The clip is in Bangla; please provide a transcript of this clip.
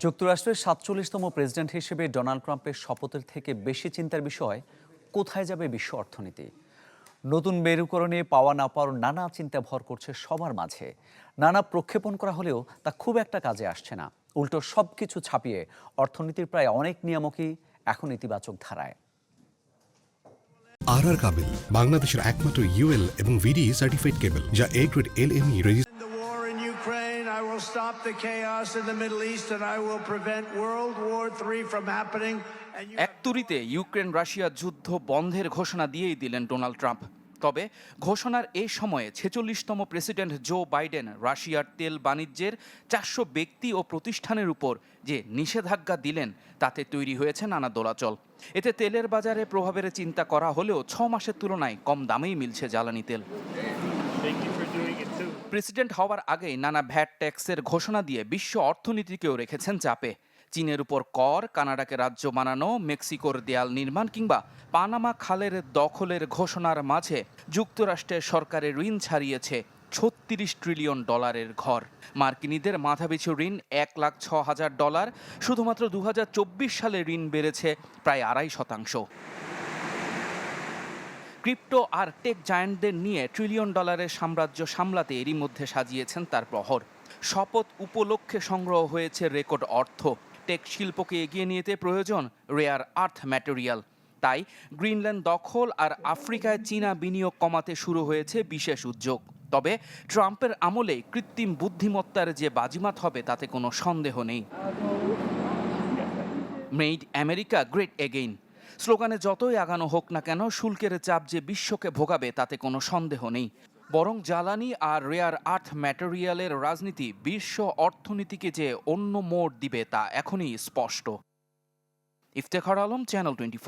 যুক্তরাষ্ট্রের সাতচল্লিশতম প্রেসিডেন্ট হিসেবে ডোনাল্ড ট্রাম্পের শপথের থেকে বেশি চিন্তার বিষয়, কোথায় যাবে বিশ্ব অর্থনীতি? নতুন মেরুকরণে পাওয়া না পাওয়ার নানা চিন্তা ভর করছে সবার মাঝে। নানা প্রক্ষেপণ করা হলেও তা খুব একটা কাজে আসছে না। উল্টো সব কিছু ছাপিয়ে অর্থনীতির প্রায় অনেক নিয়ামকই এখন ইতিবাচক ধারায়। আর আর কাবেল, বাংলাদেশের একমাত্র ইউএল এবং ভিডি সার্টিফাইড কেবল, যা A grade L M E stop the chaos in the Middle East and I will prevent World War III from happening. এক তুরিতে ইউক্রেন রাশিয়া যুদ্ধ বন্ধের ঘোষণা দিয়েই দিলেন ডোনাল্ড ট্রাম্প। তবে ঘোষণার এই সময়ে ছেচল্লিশতম প্রেসিডেন্ট জো বাইডেন রাশিয়ার তেল বাণিজ্যের চারশো ব্যক্তি ও প্রতিষ্ঠানের উপর যে নিষেধাজ্ঞা দিলেন, তাতে তৈরি হয়েছে নানা দোলাচল। এতে তেলের বাজারে প্রভাবের চিন্তা করা হলেও ছ মাসের তুলনায় কম দামেই মিলছে জ্বালানি তেল। প্রেসিডেন্ট হওয়ার আগেই নানা ভ্যাট ট্যাক্সের ঘোষণা দিয়ে বিশ্ব অর্থনীতিকেও রেখেছেন চাপে। চীনের উপর কর, কানাডাকে রাজ্য বানানো, মেক্সিকোর দেয়াল নির্মাণ কিংবা পানামা খালের দখলের ঘোষণার মাঝে যুক্তরাষ্ট্রের সরকারের ঋণ ছাড়িয়েছে ছত্রিশ ট্রিলিয়ন ডলারের ঘর। মার্কিনীদের মাথাপিছু ঋণ এক লাখ ছ হাজার ডলার, শুধুমাত্র দু হাজার চব্বিশ সালে ঋণ বেড়েছে প্রায় আড়াই শতাংশ। ক্রিপ্টো আর টেক জায়ান্টদের নিয়ে ট্রিলিয়ন ডলারের সাম্রাজ্য সামলাতে এরই মধ্যে সাজিয়েছেন তার প্রহর। শপথ উপলক্ষে সংগ্রহ হয়েছে রেকর্ড অর্থ। টেক শিল্পকে এগিয়ে নিতে প্রয়োজন রেয়ার আর্থ ম্যাটেরিয়াল। তাই গ্রিনল্যান্ড দখল আর আফ্রিকায় চীনা বিনিয়োগ কমাতে শুরু হয়েছে বিশেষ উদ্যোগ। তবে ট্রাম্পের আমলে কৃত্রিম বুদ্ধিমত্তার যে বাজিমাত হবে তাতে কোনো সন্দেহ নেই। Made America, great again. স্লোগানে যতই আগানো হোক না কেন, শুল্কের চাপ যে বিশ্বকে ভোগাবে তাতে কোনো সন্দেহ নেই। বরং জ্বালানি আর রেয়ার আর্থ ম্যাটেরিয়ালের রাজনীতি বিশ্ব অর্থনীতিকে যে অন্য মোড় দিবে তা এখনই স্পষ্ট। Iftekhar Alam channel twenty